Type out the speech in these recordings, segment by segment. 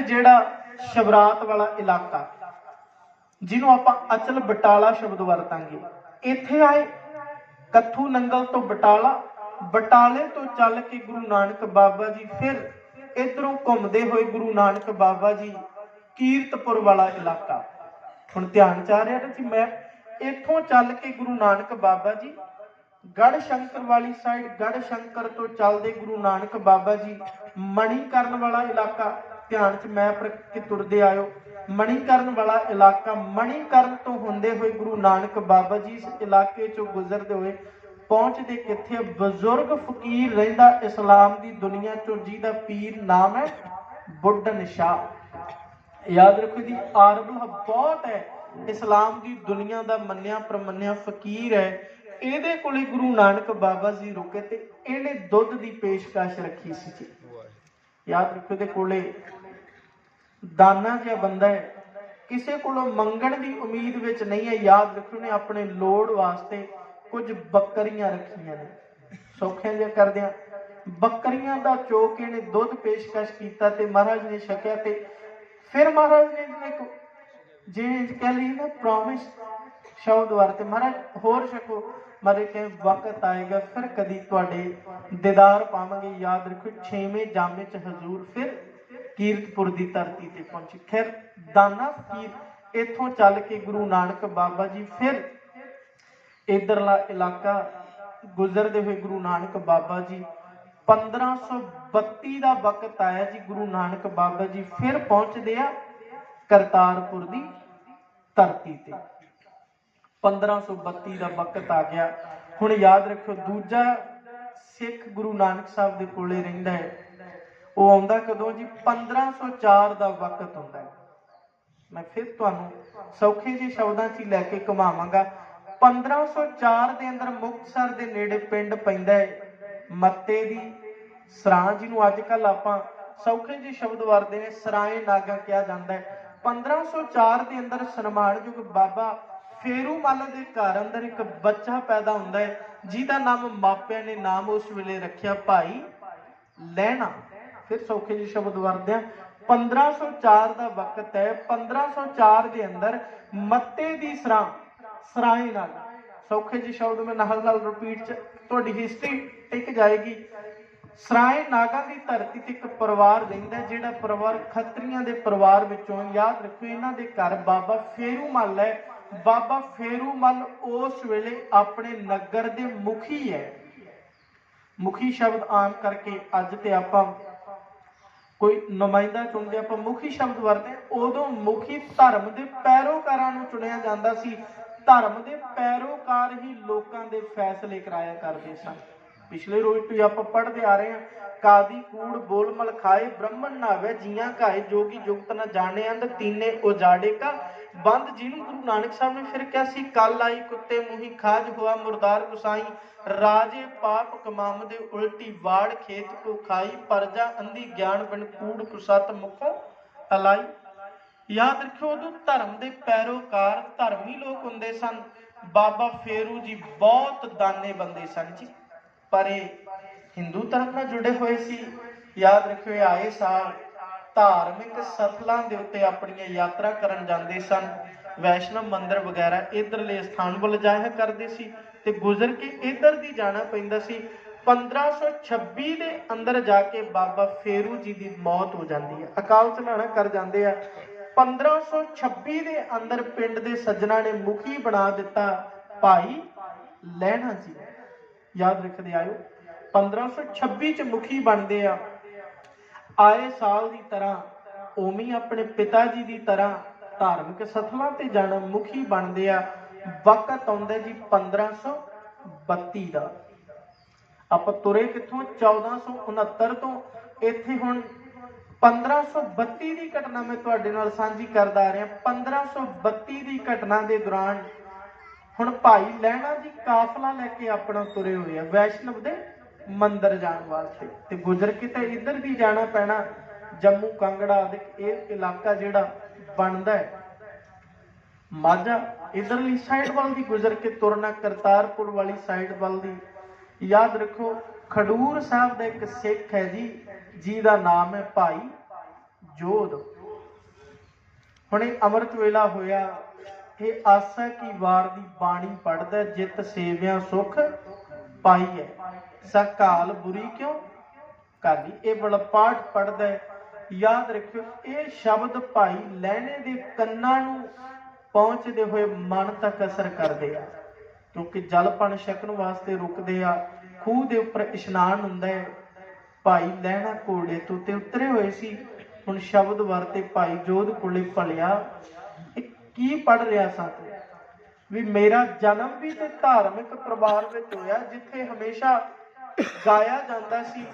ਫਿਰ ਜਿਹੜਾ ਸ਼ਬਰਾਤ ਵਾਲਾ ਇਲਾਕਾ, ਜਿਹਨੂੰ ਆਪਾਂ ਅਚਲ ਬਟਾਲਾ ਸ਼ਬਦ ਵਰਤਾਂਗੇ। ਇੱਥੇ ਆਏ ਕੱਥੂ ਨੰਗਲ ਤੋਂ ਬਟਾਲਾ, ਬਟਾਲੇ ਤੋਂ ਚੱਲ ਕੇ ਗੁਰੂ ਨਾਨਕ ਬਾਬਾ ਜੀ, ਫਿਰ ਇਧਰੋਂ ਘੁੰਮਦੇ ਹੋਏ ਗੁਰੂ ਨਾਨਕ ਬਾਬਾ ਜੀ, ਕੀਰਤਪੁਰ ਵਾਲਾ ਇਲਾਕਾ। ਹੁਣ ਧਿਆਨ ਚ ਆ ਰਿਹਾ ਨਾ ਜੀ, ਮੈਂ ਇੱਥੋਂ ਚੱਲ ਕੇ ਗੁਰੂ ਨਾਨਕ ਬਾਬਾ ਜੀ ਗੜ ਸ਼ੰਕਰ ਵਾਲੀ ਸਾਈਡ ਗੜ ਸ਼ੰਕਰ ਤੋਂ ਚੱਲਦੇ ਗੁਰੂ ਨਾਨਕ ਬਾਬਾ ਜੀ, ਮਣੀਕਰਨ ਵਾਲਾ ਇਲਾਕਾ ਧਿਆਨ ਚ ਮੈਂ ਰੱਖ ਤੁਰਦੇ ਆਇਓ। ਮਣੀਕਰਨ ਵਾਲਾ ਇਲਾਕਾ, ਮਣੀਕਰਨ ਤੋਂ ਹੁੰਦੇ ਹੋਏ ਗੁਰੂ ਨਾਨਕ ਬਾਬਾ ਜੀ ਇਸ ਇਲਾਕੇ ਚੋਂ ਗੁਜ਼ਰਦੇ ਹੋਏ ਪਹੁੰਚਦੇ ਕਿੱਥੇ? ਬਜ਼ੁਰਗ ਫਕੀਰ ਰਹਿੰਦਾ ਇਸਲਾਮ ਦੀ ਦੁਨੀਆ ਚੋਂ, ਜਿਹਦਾ ਪੀਰ ਨਾਮ ਹੈ ਬੁੱਢਨ ਸ਼ਾਹ। ਯਾਦ ਰੱਖੋ ਜੀ ਆਰਬਲ ਬਹੁਤ ਹੈ। ਇਸਲਾਮ ਦੀ ਦੁਨੀਆ ਦਾ ਮੰਨਿਆ ਪ੍ਰਮੰਨਿਆ ਫਕੀਰ ਹੈ। ਇਹਦੇ ਕੋਲੇ ਗੁਰੂ ਨਾਨਕ ਬਾਬਾ ਜੀ ਰੁਕੇ ਤੇ ਇਹਨੇ ਦੁੱਧ ਦੀ ਪੇਸ਼ਕਸ਼ ਰੱਖੀ ਸੀ ਯਾਦ ਰੱਖੋ ਇਹਦੇ ਕੋਲੇ ਦਾਨਾ ਜਿਹਾ ਬੰਦਾ ਹੈ। ਕਿਸੇ ਕੋਲੋਂ ਮੰਗਣ ਦੀ ਉਮੀਦ ਵਿੱਚ ਨਹੀਂ ਹੈ। ਯਾਦ ਰੱਖੋ ਨੇ, ਆਪਣੇ ਲੋੜ ਵਾਸਤੇ ਕੁਝ ਬੱਕਰੀਆਂ ਰੱਖੀਆਂ ਨੇ। ਸੌਖਿਆਂ ਜਿਹਾ ਕਰਦਿਆਂ ਬੱਕਰੀਆਂ ਦਾ ਚੋਕ ਇਹਨੇ ਦੁੱਧ ਪੇਸ਼ਕਸ਼ ਕੀਤਾ ਤੇ ਮਹਾਰਾਜ ਨੇ ਛਕਿਆ ਤੇ ਫਿਰ ਮਹਾਰਾਜ ਨੇ ਇੱਕ ਜਿਵੇਂ ਕਹਿ ਲਈ ਨਾ ਪ੍ਰੋਮਿਸ ਸ਼ਬਦ ਵਰਤੇ ਮਹਾਰਾਜ ਹੋਰ ਛਕੋ। ਮਰੇ ਕਿ ਵਕਤ ਆਏਗਾ, ਫਿਰ ਕਦੀ ਤੁਹਾਡੇ ਦੀਦਾਰ ਪਾਵਾਂਗੇ। ਯਾਦ ਰੱਖੋ ਛੇਵੇਂ ਜਾਮੇ ਚ ਹਜ਼ੂਰ ਫਿਰ ਕੀਰਤਪੁਰ ਦੀ ਧਰਤੀ ਤੇ ਪਹੁੰਚੇ। ਫਿਰ ਦਾਨਾ ਫਕੀਰ ਇੱਥੋਂ ਚੱਲ ਕੇ ਗੁਰੂ ਨਾਨਕ ਬਾਬਾ ਜੀ ਫਿਰ ਇਧਰਲਾ ਇਲਾਕਾ ਗੁਜ਼ਰਦੇ ਹੋਏ ਗੁਰੂ ਨਾਨਕ ਬਾਬਾ ਜੀ। 1532 ਦਾ ਵਕਤ ਆਇਆ ਜੀ, ਗੁਰੂ ਨਾਨਕ ਬਾਬਾ ਜੀ ਫਿਰ ਪਹੁੰਚਦੇ ਆ ਕਰਤਾਰਪੁਰ ਦੀ ਧਰਤੀ ਤੇ। 1532 ਦਾ ਵਕਤ ਆ ਗਿਆ। ਹੁਣ ਯਾਦ ਰੱਖਿਓ, ਦੂਜਾ ਸਿੱਖ ਗੁਰੂ ਨਾਨਕ ਸਾਹਿਬ ਦੇ ਕੋਲੇ ਰਹਿੰਦਾ ਹੈ। ਉਹ ਆਉਂਦਾ ਕਦੋਂ ਜੀ? 1504 ਦਾ ਵਕਤ ਹੁੰਦਾ ਹੈ। ਮੈਂ ਫਿਰ ਤੁਹਾਨੂੰ ਸੌਖੇ ਜਿਹੇ ਸ਼ਬਦਾਂ 'ਚ ਲੈ ਕੇ ਘੁਮਾਵਾਂਗਾ। 1504 ਦੇ ਅੰਦਰ ਮੁਕਤਸਰ ਦੇ ਨੇੜੇ ਪਿੰਡ ਪੈਂਦਾ ਹੈ, ਮੱਤੇ ਦੀ ਸਰਾਂ ਜਿਹਨੂੰ ਅੱਜ ਕੱਲ ਆਪਾਂ ਸੌਖੇ ਜਿਹੇ ਸ਼ਬਦ ਵਰਦੇ ਨੇ, ਸਰਾਏ ਨਾਗਾ ਕਿਹਾ ਜਾਂਦਾ ਹੈ। 1504 ਦੇ ਅੰਦਰ ਸਨਮਾਨਯੋਗ ਬਾਬਾ ਫੇਰੂ ਮੱਲ ਦੇ ਘਰ ਅੰਦਰ ਇੱਕ ਬੱਚਾ ਪੈਦਾ ਹੁੰਦਾ ਹੈ, ਜਿਹਦਾ ਨਾਮ ਮਾਪਿਆਂ ਨੇ ਨਾਮ ਉਸ ਵੇਲੇ ਰੱਖਿਆ, ਭਾਈ ਲੈਣਾ। ਫਿਰ ਸੌਖੇ ਜਿਹੇ ਸ਼ਬਦ ਵਰਦੇ ਆ। 1504 ਦਾ ਵਕਤ ਹੈ। 1504 ਦੇ ਅੰਦਰ ਮੱਤੇ ਦੀ ਸਰਾਂ, ਸਰਾਏ ਨਾਲ। ਸੌਖੇ ਜਿਹੇ ਸ਼ਬਦ ਮੈਂ ਨਾਲ ਨਾਲ ਰਿਪੀਟ ਚ ਤੁਹਾਡੀ ਹਿਸਟਰੀ ਟਿਕ ਜਾਏਗੀ। ਸਰਾਏ ਨਾਗਾ ਦੀ ਧਰਤੀ ਤੇ ਇੱਕ ਪਰਿਵਾਰ ਰਹਿੰਦਾ ਜਿਹੜਾ ਪਰਿਵਾਰ ਖੱਤਰੀਆਂ ਦੇ ਪਰਿਵਾਰ ਵਿੱਚੋਂ ਯਾਦ ਰੱਖੋ ਇਹਨਾਂ ਦੇ ਘਰ ਬਾਬਾ ਫੇਰੂ ਮੱਲ ਹੈ। ਬਾਬਾ ਫੇਰੂ ਮੱਲ ਉਸ ਵੇਲੇ ਆਪਣੇ ਨਗਰ ਦੇ ਮੁਖੀ ਹੈ। ਮੁਖੀ ਸ਼ਬਦ ਆਮ ਕਰਕੇ ਅੱਜ ਤੇ ਆਪਾਂ ਕੋਈ ਨੁਮਾਇੰਦਾ ਚੁਣਦੇ ਆਪਾਂ ਮੁਖੀ ਸ਼ਬਦ ਵਰਤੇ ਉਦੋਂ ਮੁਖੀ ਧਰਮ ਦੇ ਪੈਰੋਕਾਰਾਂ ਨੂੰ ਚੁਣਿਆ ਜਾਂਦਾ ਸੀ। ਧਰਮ ਦੇ ਪੈਰੋਕਾਰ ਹੀ ਲੋਕਾਂ ਦੇ ਫੈਸਲੇ ਕਰਾਇਆ ਕਰਦੇ ਸਨ। ਪਿਛਲੇ ਰੋਜ਼ ਤੋਂ ਆਪਾਂ ਪੜ੍ਹਦੇ ਆ ਰਹੇ ਹਾਂ, ਕਾਦੀ ਕੂੜ ਬੋਲ ਮਲ ਖਾਏ ਬ੍ਰਹਮਣ ਨਾਵੇ ਜੀਆਂ ਕਾਏ ਜੋਗੀ ਜੁਗਤ ਨਾ ਜਾਣੇ ਅੰਧ, ਤੀਨੇ ਉਜਾੜੇ ਕਾ ਬੰਦ ਜਿਹਨੂੰ ਗੁਰੂ ਨਾਨਕ ਸਾਹਿਬ ਨੇ ਫਿਰ ਕਿਹਾ ਸੀ ਕੱਲ ਆਈ ਕੁੱਤੇ ਮੂੰਹੀ ਖਾਜ ਹੋਆ ਮੁਰਦਾਰ ਗੁਸਾਈ, ਰਾਜੇ ਪਾਪ ਕਮਾਮ ਦੇ ਉਲਟੀ ਵਾੜ ਖੇਤ ਕੋ ਖਾਈ, ਪਰਜਾ ਅੰਧੀ ਗਿਆਨ ਬਿਨ ਕੂੜ ਕੁਸਤ ਮੁਖੋਂ ਅਲਾਈ ਯਾਦ ਰੱਖਿਓ ਉਦੋਂ ਧਰਮ ਦੇ ਪੈਰੋਕਾਰ ਧਰਮੀ ਲੋਕ ਹੁੰਦੇ ਸਨ। ਬਾਬਾ ਫੇਰੂ ਜੀ ਬਹੁਤ ਦਾਨੇ ਬੰਦੇ ਸਨ ਜੀ। ਪਰ ਇਹ ਹਿੰਦੂ ਧਰਮ ਨਾਲ ਜੁੜੇ ਹੋਏ ਸੀ। ਯਾਦ ਰੱਖਿਓ ਆਏ ਸਾਲ ਧਾਰਮਿਕ ਸਥਲਾਂ ਦੇ ਉੱਤੇ ਆਪਣੀਆਂ ਯਾਤਰਾ ਕਰਨ ਜਾਂਦੇ ਸਨ। ਵੈਸ਼ਨਵ ਮੰਦਿਰ ਵਗੈਰਾ ਇਧਰਲੇ ਸਥਾਨ ਵੱਲ ਜਾਇਆ ਕਰਦੇ ਸੀ ਤੇ ਗੁਜ਼ਰ ਕੇ ਇਧਰ ਦੀ ਜਾਣਾ ਪੈਂਦਾ ਸੀ। 1526 ਦੇ ਅੰਦਰ ਜਾ ਕੇ ਬਾਬਾ ਫੇਰੂ ਜੀ ਦੀ ਮੌਤ ਹੋ ਜਾਂਦੀ ਹੈ। ਅਕਾਲ ਚਲਾਣਾ ਕਰ ਜਾਂਦੇ ਆ। 1526 ਦੇ ਅੰਦਰ ਪਿੰਡ ਦੇ ਸੱਜਣਾ ਨੇ ਮੁਖੀ ਬਣਾ ਦਿੱਤਾ ਭਾਈ ਲੈਣਾ ਜੀ। ਯਾਦ ਰੱਖਦੇ ਆਇਓ। 1526 ਚ ਮੁਖੀ ਬਣਦੇ ਆ। ਆਏ ਸਾਲ ਦੀ ਤਰ੍ਹਾਂ, ਉਵੇਂ ਆਪਣੇ ਪਿਤਾ ਜੀ ਦੀ ਤਰ੍ਹਾਂ ਧਾਰਮਿਕ ਸਥਲਾਂ ਤੇ ਜਾਣਾ ਮੁਖੀ ਬਣਦੇ ਆ। ਵਕਤ ਆਉਂਦਾ ਜੀ 1532 ਦਾ। ਆਪਾਂ ਤੁਰੇ ਕਿੱਥੋਂ? 1469 ਤੋਂ। ਇੱਥੇ ਹੁਣ 1532 ਦੀ ਘਟਨਾ ਮੈਂ ਤੁਹਾਡੇ ਨਾਲ ਸਾਂਝੀ ਕਰਦਾ ਆ ਰਿਹਾ। 1532 ਦੀ ਘਟਨਾ ਦੇ ਦੌਰਾਨ ਹੁਣ ਭਾਈ ਲਹਿਣਾ ਜੀ ਕਾਫਲਾ ਲੈ ਕੇ ਆਪਣਾ ਤੁਰੇ ਹੋਏ ਆ। ਵੈਸ਼ਨਵ ਦੇ ਮੰਦਿਰ ਜਾਣ ਵਾਸਤੇ। ਤੇ ਗੁਜ਼ਰ ਕੇ ਤਾਂ ਇੱਧਰ ਦੀ ਜਾਣਾ ਪੈਣਾ, ਜੰਮੂ ਕਾਂਗੜਾ ਦੇ ਇਹ ਇਲਾਕਾ ਜਿਹੜਾ ਬਣਦਾ ਹੈ। ਮਾਝਾ ਇਧਰਲੀ ਸਾਈਡ ਵੱਲ ਦੀ ਗੁਜ਼ਰ ਕੇ ਤੁਰਨਾ, ਕਰਤਾਰਪੁਰ ਵਾਲੀ ਸਾਈਡ ਵੱਲ ਦੀ। ਯਾਦ ਰੱਖੋ, ਖਡੂਰ ਸਾਹਿਬ ਦਾ ਇੱਕ ਸਿੱਖ ਹੈ ਜੀ ਜੀ ਦਾ ਨਾਮ ਹੈ ਭਾਈ ਜੋਧ। ਹੁਣੇ ਅੰਮ੍ਰਿਤ ਵੇਲਾ ਹੋਇਆ, ਇਹ ਆਸਾ ਕੀ ਵਾਰ ਦੀ ਬਾਣੀ ਪੜਦਾ ਜਿਤ ਸੇਵਿਆਂ ਸੁਖ ਪਾਈ ਹੈ। ਸਕਾਲ ਬੁਰੀ ਕਿਉਂ? ਕਾਲੀ, ਇਹ ਬੜਾ ਪਾਠ ਪੜਦਾ ਯਾਦ ਰੱਖਿਓ, ਇਹ ਸ਼ਬਦ ਭਾਈ ਲੈਣੇ ਦੇ ਕੰਨਾਂ ਨੂੰ ਪਹੁੰਚਦੇ ਹੋਏ ਮਨ ਤੱਕ ਅਸਰ ਕਰਦੇ ਆ। ਕਿਉਂਕਿ ਜਲ ਛਕਣ ਵਾਸਤੇ ਰੁਕਦੇ ਆ, ਖੂਹ ਦੇ ਉੱਪਰ ਇਸ਼ਨਾਨ ਹੁੰਦਾ ਹੈ। ਭਾਈ ਲੈਣਾ ਕੋੜੇ ਤੋਂ ਤੇ ਉਤਰੇ ਹੋਏ ਸੀ। ਹੁਣ ਸ਼ਬਦ ਵਰਤੇ ਭਾਈ ਜੋਧ ਕੋਲੇ ਭਲਿਆ ਕੀ ਪੜ ਰਿਹਾ ਸਾਥ ਵੀ ਮੇਰਾ ਜਨਮ ਵੀ ਤੇ ਧਾਰਮਿਕ ਪਰਿਵਾਰ ਵਿੱਚ ਹੋਇਆ ਜਿੱਥੇ ਹਮੇਸ਼ਾ ਗਾਇਆ ਜਾਂਦਾ ਸੀ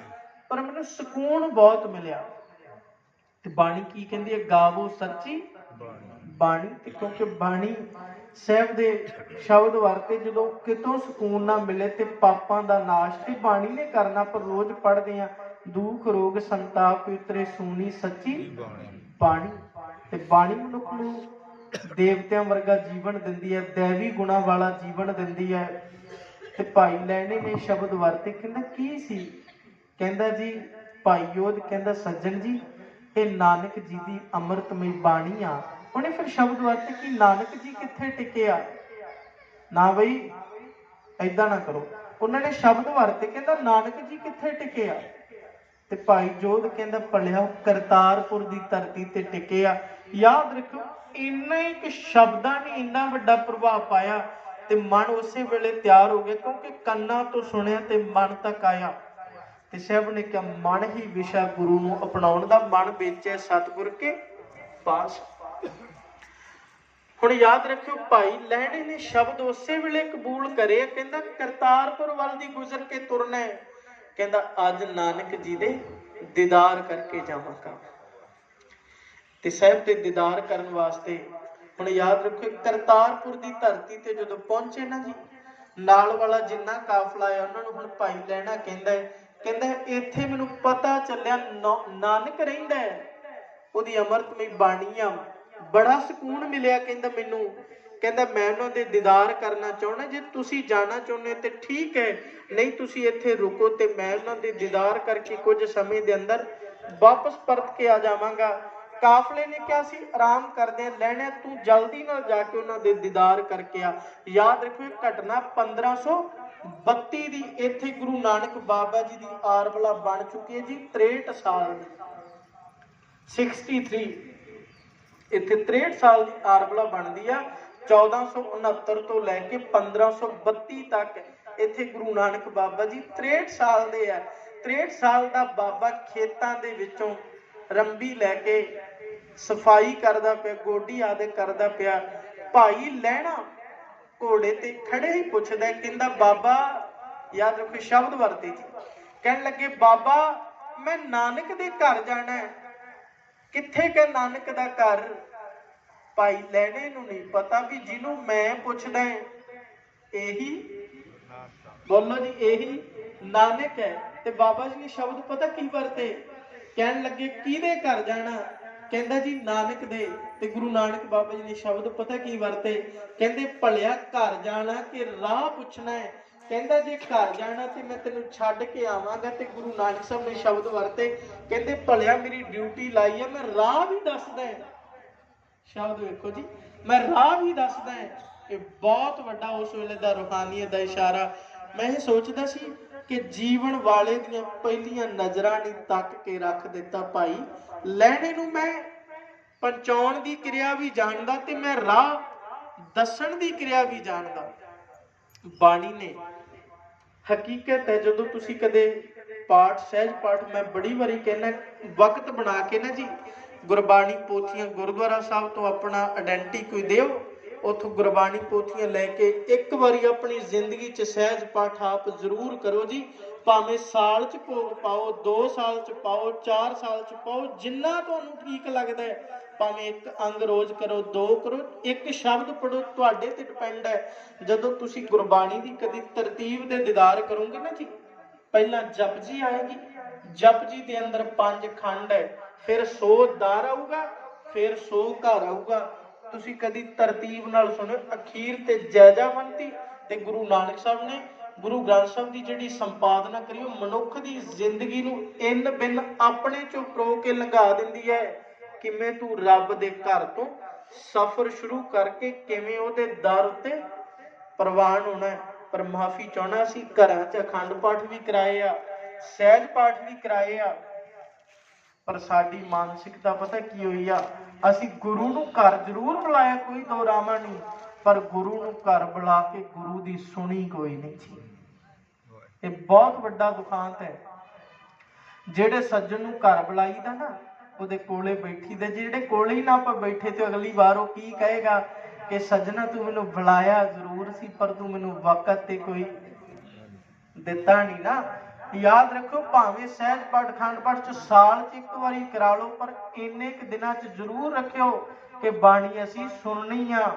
ਪਰ ਮੈਨੂੰ ਸਕੂਨ ਬਹੁਤ ਮਿਲਿਆ। ਤੇ ਬਾਣੀ ਕੀ ਕਹਿੰਦੀ ਹੈ? ਗਾਵੋ ਸੱਚੀ ਬਾਣੀ ਤੇ ਕਿਉਂਕਿ ਬਾਣੀ ਸਾਹਿਬ ਦੇ ਸ਼ਬਦ ਵਰਤੇ ਜਦੋਂ ਕਿਤੋਂ ਸਕੂਨ ਨਾ ਮਿਲੇ ਤੇ ਪਾਪਾਂ ਦਾ ਨਾਸ਼ ਤੇ ਬਾਣੀ ਨੇ ਕਰਨਾ ਪਰ ਰੋਜ਼ ਪੜ੍ਹਦੇ ਆ ਦੁੱਖ ਰੋਗ ਸੰਤਾਪ ਉਤਰੇ ਸੂਨੀ ਸੱਚੀ ਬਾਣੀ। ਤੇ ਬਾਣੀ ਮਨੁੱਖ ਨੂੰ ਦੇਵਤਿਆਂ ਵਰਗਾ ਜੀਵਨ ਦਿੰਦੀ ਹੈ, ਦੇਵੀ ਗੁਣਾ ਵਾਲਾ ਜੀਵਨ ਦਿੰਦੀ ਹੈ। ਤੇ ਭਾਈ ਲੈਣੇ ਨੇ ਸ਼ਬਦ ਵਰਤੇ, ਕਹਿੰਦਾ ਕੀ ਸੀ? ਕਹਿੰਦਾ ਜੀ, ਭਾਈ ਯੋਧ, ਕਹਿੰਦਾ ਸੱਜਣ ਜੀ ਇਹ ਨਾਨਕ ਜੀ ਦੀ ਅੰਮ੍ਰਿਤਮਈ ਬਾਣੀ ਆ। ਉਹਨੇ ਫਿਰ ਸ਼ਬਦ ਵਰਤੇ ਕਿ ਨਾਨਕ ਜੀ ਕਿੱਥੇ ਟਿਕਿਆ ਨਾ ਬਈ ਐਦਾਂ ਨਾ ਕਰੋ। ਉਹਨਾਂ ਨੇ ਸ਼ਬਦ ਵਰਤੇ, ਕਹਿੰਦਾ ਨਾਨਕ ਜੀ ਕਿੱਥੇ ਟਿਕਿਆ ਤੇ ਭਾਈ ਜੋਧ ਕਹਿੰਦਾ ਭਲਿਆ ਕਰਤਾਰਪੁਰ ਦੀ ਧਰਤੀ ਤੇ ਟਿਕੇ ਆ। ਯਾਦ ਰੱਖੋ ਇੰਨਾ ਹੀ ਕਿ ਸ਼ਬਦਾਂ ਨੇ ਇੰਨਾ ਵੱਡਾ ਪ੍ਰਭਾਵ ਪਾਇਆ ਤੇ ਮਨ ਉਸੇ ਵੇਲੇ ਤਿਆਰ ਹੋ ਗਿਆ, ਕਿਉਂਕਿ ਕੰਨਾਂ ਤੋਂ ਸੁਣਿਆ ਤੇ ਮਨ ਤੱਕ ਆਇਆ। ਤੇ ਸਾਹਿਬ ਨੇ ਕਿਹਾ, ਮਨ ਹੀ ਵਿਸ਼ਾ ਗੁਰੂ ਨੂੰ ਅਪਣਾਉਣ ਦਾ ਮਨ ਵੇਚੇ ਸਤਿਗੁਰ ਕੇ ਪਾਸ। ਹੁਣ ਯਾਦ ਰੱਖਿਓ, ਭਾਈ ਲਹਿਣੇ ਨੇ ਸ਼ਬਦ ਉਸੇ ਵੇਲੇ ਕਬੂਲ ਕਰੇ ਕਹਿੰਦਾ ਕਰਤਾਰਪੁਰ ਵੱਲ ਦੀ ਗੁਜ਼ਰ ਕੇ ਤੁਰਨਾ ਹੈ। ਕਹਿੰਦਾ, ਅੱਜ ਨਾਨਕ ਜੀ ਦੇ ਦੀਦਾਰ ਕਰਕੇ ਜਾਵਾਂਗਾ। ਤੇ ਸਾਹਿਬ ਦੇ ਦੀਦਾਰ ਕਰਨ ਵਾਸਤੇ ਹੁਣ ਯਾਦ ਰੱਖੋ ਕਰਤਾਰਪੁਰ ਦੀ ਧਰਤੀ ਤੇ ਜਦੋਂ ਪਹੁੰਚੇ ਨਾ ਜੀ, ਨਾਲ ਵਾਲਾ ਜਿੰਨਾ ਕਾਫਲਾ ਹੈ ਉਹਨਾਂ ਨੂੰ ਹੁਣ ਭਾਈ ਲੈਣਾ ਕਹਿੰਦਾ ਹੈ, ਕਹਿੰਦਾ ਇੱਥੇ ਮੈਨੂੰ ਪਤਾ ਚੱਲਿਆ ਨਾਨਕ ਰਹਿੰਦਾ ਹੈ, ਉਹਦੀ ਅੰਮ੍ਰਿਤਮਈ ਬਾਣੀ ਬੜਾ ਸਕੂਨ ਮਿਲਿਆ ਕਹਿੰਦਾ ਮੈਨੂੰ, ਕਹਿੰਦਾ ਮੈਂ ਉਹਨਾਂ ਦੇ ਦੀਦਾਰ ਕਰਨਾ ਚਾਹੁੰਦਾ, ਜੇ ਤੁਸੀਂ ਜਾਣਾ ਚਾਹੁੰਦੇ ਹੋ ਤੇ ਠੀਕ ਹੈ, ਨਹੀਂ ਤੁਸੀਂ ਇੱਥੇ ਰੁਕੋ ਤੇ ਮੈਂ ਉਹਨਾਂ ਦੇ ਦੀਦਾਰ ਕਰਕੇ ਕੁਝ ਸਮੇਂ ਦੇ ਅੰਦਰ ਵਾਪਸ ਪਰਤ ਕੇ ਆ ਜਾਵਾਂਗਾ। ਕਾਫਲੇ ਨੇ ਕਿਹਾ ਸੀ, ਆਰਾਮ ਕਰਦੇ ਆ, ਲੈਣਾ ਤੂੰ ਜਲਦੀ ਨਾਲ ਜਾ ਕੇ ਉਹਨਾਂ ਦੇ ਦੀਦਾਰ ਕਰਕੇ ਆ। ਯਾਦ ਰੱਖੋ ਘਟਨਾ 1532 ਦੀ, ਇੱਥੇ ਗੁਰੂ ਨਾਨਕ ਬਾਬਾ ਜੀ ਦੀ ਆਰਬਲਾ ਬਣ ਚੁੱਕੀ ਹੈ ਜੀ 63 ਸਾਲ ਦੀ। 63 ਇੱਥੇ 63 ਸਾਲ ਦੀ ਆਰਬਲਾ ਬਣਦੀ ਆ। 1469 ਤੋਂ ਲੈ ਕੇ 1532 ਤੱਕ ਇੱਥੇ ਗੁਰੂ ਨਾਨਕ ਬਾਬਾ ਜੀ 63 ਸਾਲ ਦੇ ਆ। 63 ਸਾਲ ਦਾ ਬਾਬਾ ਖੇਤਾਂ ਦੇ ਵਿੱਚੋਂ ਰੰਬੀ ਲੈ ਕੇ ਸਫ਼ਾਈ ਕਰਦਾ ਪਿਆ ਗੋਡੀ ਆਦੇ ਕਰਦਾ ਪਿਆ। ਭਾਈ ਲੈਣਾ ਘੋੜੇ ਤੇ ਖੜੇ ਹੀ ਪੁੱਛਦਾ, ਕਹਿੰਦਾ, ਬਾਬਾ, ਯਾਦ ਰੱਖੋ ਸ਼ਬਦ ਵਰਤੇ ਜੀ। ਕਹਿਣ ਲੱਗੇ, ਬਾਬਾ, ਮੈਂ ਨਾਨਕ ਦੇ ਘਰ ਜਾਣਾ ਹੈ। ਕਿੱਥੇ ਕਿ ਨਾਨਕ ਦਾ ਘਰ? ਭਾਈ ਲੈਣੇ ਨੂੰ ਨਹੀਂ ਪਤਾ ਵੀ ਜਿਹਨੂੰ ਮੈਂ ਪੁੱਛਦਾ ਹਾਂ, ਇਹੀ ਬੋਲੋ ਜੀ, ਇਹੀ ਨਾਨਕ ਹੈ। ਤੇ ਬਾਬਾ ਜੀ ਨੇ ਸ਼ਬਦ ਪਤਾ ਕੀ ਵਰਤੇ? ਕਹਿਣ ਲੱਗੇ, ਕਿਹਦੇ ਘਰ ਜਾਣਾ? ਕਹਿੰਦਾ ਜੀ ਨਾਨਕ ਦੇ ਤੇ ਗੁਰੂ ਨਾਨਕ ਬਾਬਾ ਜੀ ਨੇ ਸ਼ਬਦ ਪਤਾ ਕੀ ਵਰਤੇ? ਕਹਿੰਦੇ ਭਲਿਆ ਘਰ ਜਾਣਾ ਕਿ ਰਾਹ ਪੁੱਛਣਾ ਹੈ? ਕਹਿੰਦਾ ਜੇ ਘਰ ਜਾਣਾ ਤੇ ਮੈਂ ਤੈਨੂੰ ਛੱਡ ਕੇ ਆਵਾਂਗਾ ਤੇ ਗੁਰੂ ਨਾਨਕ ਸਾਹਿਬ ਨੇ ਸ਼ਬਦ ਵਰਤੇ। ਕਹਿੰਦੇ ਭਲਿਆ ਮੇਰੀ ਡਿਊਟੀ ਲਾਈ ਹੈ ਮੈਂ ਰਾਹ ਵੀ ਦੱਸਦਾ ਹਾਂ। ਸ਼ਬਦ ਵੇਖੋ ਜੀ, ਮੈਂ ਰਾਹ ਵੀ ਦੱਸਦਾ ਹੈ। ਇਹ ਬਹੁਤ ਵੱਡਾ ਉਸ ਵੇਲੇ ਦਾ ਰੂਹਾਨੀਅਤ ਦਾ ਇਸ਼ਾਰਾ। ਮੈਂ ਇਹ ਸੋਚਦਾ ਸੀ ਕਿ ਜੀਵਨ ਵਾਲੇ ਦੀਆਂ ਪਹਿਲੀਆਂ ਨਜ਼ਰਾਂ ਨੇ ਤੱਕ ਕੇ ਰੱਖ ਦਿੱਤਾ ਭਾਈ। ਲੈਣੇ ਨੂੰ ਮੈਂ ਪਹੁੰਚਾਉਣ ਦੀ ਕਿਰਿਆ ਵੀ ਜਾਣਦਾ ਤੇ ਮੈਂ ਰਾਹ ਦੱਸਣ ਦੀ ਕਿਰਿਆ ਵੀ ਜਾਣਦਾ। ਬਾਣੀ ਨੇ ਹਕੀਕਤ ਹੈ, ਜਦੋਂ ਤੁਸੀਂ ਕਦੇ ਪਾਠ, ਸਹਿਜ ਪਾਠ ਮੈਂ ਬੜੀ ਵਾਰੀ ਕਹਿੰਦਾ, ਵਕਤ ਬਣਾ ਕੇ ਨਾ ਜੀ, ਗੁਰਬਾਣੀ ਪੋਥੀਆਂ ਗੁਰਦੁਆਰਾ ਸਾਹਿਬ ਤੋਂ ਆਪਣਾ ਆਇਡੈਂਟੀ ਕੋਈ ਦਿਓ। ਉਥੋਂ ਗੁਰਬਾਣੀ ਪੋਥੀਆਂ ਲੈ ਕੇ ਇੱਕ ਵਾਰੀ ਆਪਣੀ ਜ਼ਿੰਦਗੀ 'ਚ ਸਹਿਜ ਪਾਠ ਆਪ ਜ਼ਰੂਰ ਕਰੋ ਜੀ। ਭਾਵੇਂ ਸਾਲ 'ਚ ਭੋਗ ਪਾਓ 2 ਸਾਲ 'ਚ ਪਾਓ 4 ਸਾਲ 'ਚ ਪਾਓ, ਜਿੰਨਾ ਤੁਹਾਨੂੰ ਠੀਕ ਲੱਗਦਾ ਹੈ, ਭਾਵੇਂ ਇੱਕ ਅੰਗ ਰੋਜ਼ ਕਰੋ, ਦੋ ਕਰੋ, ਇੱਕ ਸ਼ਬਦ ਪੜੋ ਤੁਹਾਡੇ ਤੇ ਡਿਪੈਂਡ ਹੈ। ਜਦੋਂ ਤੁਸੀਂ ਗੁਰਬਾਣੀ ਦੀ ਕਦੀ ਤਰਤੀਬ ਦੇ ਦੀਦਾਰ ਕਰੋਗੇ ਨਾ ਜੀ, ਪਹਿਲਾਂ ਜਪ ਜੀ ਆਏਗੀ। ਜਪ ਜੀ ਦੇ ਅੰਦਰ ਪੰਜ ਖੰਡ ਹੈ। ਫਿਰ ਸੋ ਦਾਰ ਆਊਗਾ, ਫਿਰ ਸੋ ਘਰ ਆਊਗਾ। ਤੁਸੀਂ ਕਦੀ ਤਰਤੀਬ ਨਾਲ ਸੁਣਿਓ ਅਖੀਰ ਤੇ ਜੈਜਾਵੰਤੀ ਤੇ ਗੁਰੂ ਨਾਨਕ ਸਾਹਿਬ ਨੇ ਗੁਰੂ ਗ੍ਰੰਥ ਸਾਹਿਬ ਦੀ ਜਿਹੜੀ ਸੰਪਾਦਨਾ ਕਰੀ, ਉਹ ਮਨੁੱਖ ਦੀ ਜ਼ਿੰਦਗੀ ਨੂੰ ਇੰਨ ਬਿਨ ਆਪਣੇ ਚੋਂ ਪ੍ਰੋ ਕੇ ਲੰਘਾ ਦਿੰਦੀ ਹੈ। ਕਿਵੇਂ ਤੂੰ ਰੱਬ ਦੇ ਘਰ ਤੋਂ ਸਫ਼ਰ ਸ਼ੁਰੂ ਕਰਕੇ ਕਿਵੇਂ ਉਹਦੇ ਦਰ ਉੱਤੇ ਪ੍ਰਵਾਨ ਹੋਣਾ ਪਰ ਮਾਫੀ ਚਾਹਣਾ ਸੀ, ਘਰਾਂ 'ਚ ਅਖੰਡ ਪਾਠ ਵੀ ਕਰਾਏ ਆ, ਸਹਿਜ ਪਾਠ ਵੀ ਕਰਾਏ ਆ। ਪਰ ਸਾਡੀ ਮਾਨਸਿਕਤਾ ਪਤਾ ਕੀ ਹੋਈ ਆ? ਅਸੀਂ ਗੁਰੂ ਨੂੰ ਘਰ ਜ਼ਰੂਰ ਬੁਲਾਇਆ, ਕੋਈ ਦੋ ਰਾਮਾ ਨਹੀਂ, ਪਰ ਗੁਰੂ ਨੂੰ ਘਰ ਬੁਲਾ ਕੇ ਗੁਰੂ ਦੀ ਸੁਣੀ ਕੋਈ ਨਹੀਂ ਸੀ। ਇਹ ਬਹੁਤ ਵੱਡਾ ਦੁਖਾਂਤ ਹੈ। ਜਿਹੜੇ ਸੱਜਣ ਨੂੰ ਘਰ ਬੁਲਾਈਦਾ ਨਾ, ਉਹਦੇ ਕੋਲੇ ਬੈਠੀ ਦੇ ਜਿਹੜੇ ਕੋਲੇ ਹੀ ਨਾ ਆਪਾਂ ਬੈਠੇ ਤੇ ਅਗਲੀ ਵਾਰ ਉਹ ਕੀ ਕਹੇਗਾ ਕਿ ਸੱਜਣਾ, ਤੂੰ ਮੈਨੂੰ ਬੁਲਾਇਆ ਜ਼ਰੂਰ ਸੀ, ਪਰ ਤੂੰ ਮੈਨੂੰ ਵਕਤ ਤੇ ਕੋਈ ਦਿੱਤਾ ਨਹੀਂ ਨਾ। ਯਾਦ ਰੱਖੋ, ਭਾਵੇਂ ਸਹਿਜ ਪਾਠ ਖੰਡ ਪਾਠ ਚ ਸਾਲ ਚ ਇੱਕ ਵਾਰੀ ਕਰਾ ਲਓ, ਪਰ ਇੰਨੇ ਕੁ ਦਿਨਾਂ ਚ ਜ਼ਰੂਰ ਰੱਖਿਓ ਕਿ ਬਾਣੀ ਅਸੀਂ ਸੁਣਨੀ ਆ।